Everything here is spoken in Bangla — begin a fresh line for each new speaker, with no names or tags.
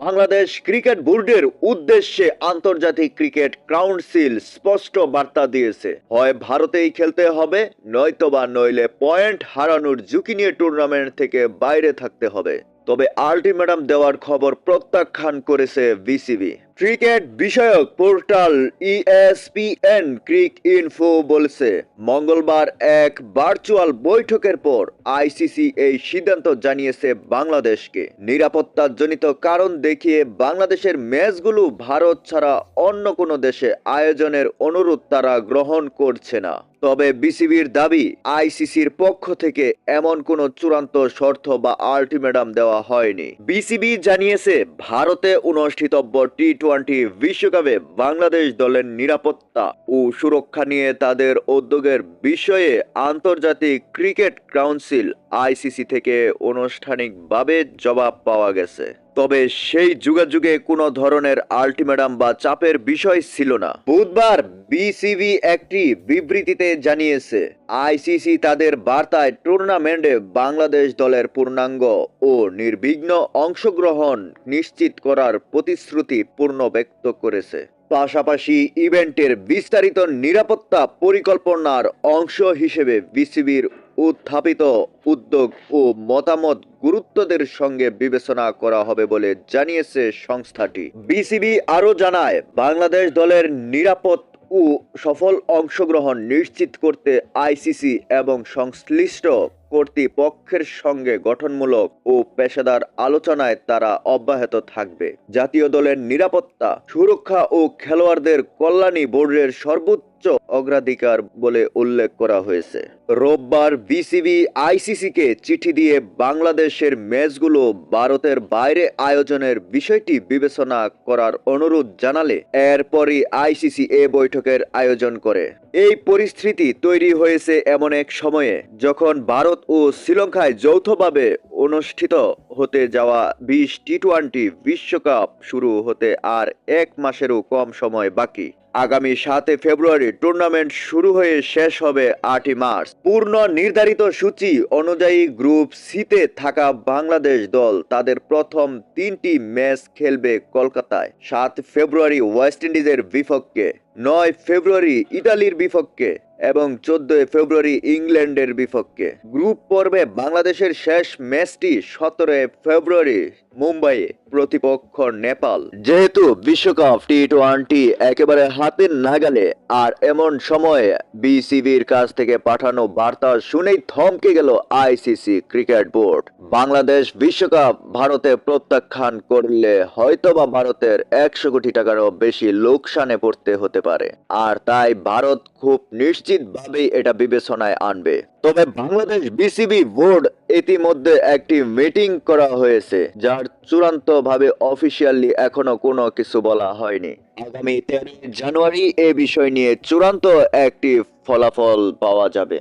বাংলাদেশ ক্রিকেট বোর্ডের উদ্দেশ্যে আন্তর্জাতিক ক্রিকেট কাউন্সিল স্পষ্ট বার্তা দিয়েছে। হয় ভারতেই খেলতে হবে নয়তো বা নইলে পয়েন্ট হারানোর ঝুঁকি নিয়ে টুর্নামেন্ট থেকে বাইরে থাকতে হবে। তবে আল্টিমেটাম দেওয়ার খবর প্রত্যাখ্যান করেছে বিসিবি। ক্রিকেট বিষয়ক portal E ESPN cricinfo বলছে, মঙ্গলবার এক ভার্চুয়াল বৈঠকের পর আইসিসি এই সিদ্ধান্ত জানিয়েছে বাংলাদেশকে। নিরাপত্তাজনিত কারণ দেখিয়ে বাংলাদেশের ম্যাচগুলো ভারত ছাড়া অন্য কোনো দেশে আয়োজনের অনুরোধ তারা গ্রহণ করছে না। তবে বিসিবির দাবি আইসিসির পক্ষ থেকে এমন কোনো চূড়ান্ত শর্ত বা আল্টিমেটাম দেওয়া হয়নি। বিসিবি জানিয়েছে, ভারতে অনুষ্ঠিতব্য টি টোয়েন্টি বিশ্বকাপে বাংলাদেশ দলের নিরাপত্তা ও সুরক্ষা নিয়ে তাদের উদ্যোগের বিষয়ে আন্তর্জাতিক ক্রিকেট কাউন্সিল আইসিসি থেকে আনুষ্ঠানিকভাবে জবাব পাওয়া গেছে। তবে সেই যুগে কোনো ধরনের আল্টিমেটাম বা চাপের বিষয় ছিল না। বুধবার বিসিবি একটি বিবৃতিতে জানিয়েছে, আইসিসি তাদের বার্তায় টুর্নামেন্টে বাংলাদেশ দলের পূর্ণাঙ্গ ও নির্বিঘ্ন অংশগ্রহণ নিশ্চিত করার প্রতিশ্রুতি পূর্ণ ব্যক্ত করেছে। পাশাপাশি ইভেন্টের বিস্তারিত নিরাপত্তা পরিকল্পনার অংশ হিসেবে বিসিবির উত্থাপিত উদ্যোগ ও মতামত গুরুত্বদের সঙ্গে বিবেচনা করা হবে বলে জানিয়েছে সংস্থাটি। বিসিবি আরও জানায়, বাংলাদেশ দলের নিরাপদ ও সফল অংশগ্রহণ নিশ্চিত করতে আইসিসি এবং সংশ্লিষ্ট কর্তৃপক্ষের সঙ্গে গঠনমূলক ও পেশাদার আলোচনায় তারা অব্যাহত থাকবে। জাতীয় দলের নিরাপত্তা, সুরক্ষা ও খেলোয়াড়দের কল্যাণী বোর্ডের সর্বোচ্চ অগ্রাধিকার বলে উল্লেখ করা হয়েছে। রোববার বিসিবি, আইসিসিকে চিঠি দিয়ে বাংলাদেশের ম্যাচগুলো ভারতের বাইরে আয়োজনের বিষয়টি বিবেচনা করার অনুরোধ জানালে এরপরই আইসিসি এ বৈঠকের আয়োজন করে। এই পরিস্থিতি তৈরি হয়েছে এমন এক সময়ে যখন ভারত ও শ্রীলঙ্কায় যৌথভাবে অনুষ্ঠিত হতে যাওয়া বিশ টি টোয়েন্টি বিশ্বকাপ শুরু হতে আর এক মাসেরও কম সময় বাকি। আগামী সাতে ফেব্রুয়ারি টুর্নামেন্ট শুরু হয়ে শেষ হবে আটই মার্চ। পূর্ণ নির্ধারিত সূচি অনুযায়ী গ্রুপ সিতে থাকা বাংলাদেশ দল তাদের প্রথম তিনটি ম্যাচ খেলবে কলকাতায়, সাত ফেব্রুয়ারি ওয়েস্ট ইন্ডিজের বিপক্ষে। নয় ফেব্রুয়ারি ইতালির বিপক্ষে এবং চোদ্দই ফেব্রুয়ারি ইংল্যান্ডের বিপক্ষে। গ্রুপ পর্বে বাংলাদেশের শেষ ম্যাচটি সতেরোই ফেব্রুয়ারি মুম্বাইয়ে, প্রতিপক্ষ নেপাল। যেহেতু বিশ্বকাপ টি টোয়েন্টি একেবারে হাতের নাগালে, আর এমন সময়ে বিসিবির কাছ থেকে পাঠানো বার্তা শুনেই থমকে গেল আইসিসি ক্রিকেট বোর্ড। বাংলাদেশ বিশ্বকাপ ভারতে প্রত্যাখ্যান করলে হয়তোবা ভারতের একশো কোটি টাকারও বেশি লোকসানে পড়তে হতে পারে। আর তাই ভারত খুব নিশ্চিতভাবেই এটা বিবেচনায় আনবে। তবে বাংলাদেশ বিসিবি বোর্ড ইতিমধ্যে একটি মিটিং করা হয়েছে, যার চূড়ান্ত ভাবে অফিসিয়ালি এখনও কোনো কিছু বলা হয়নি। আগামী তেরোই জানুয়ারি এ বিষয় নিয়ে চূড়ান্ত একটি ফলাফল পাওয়া যাবে।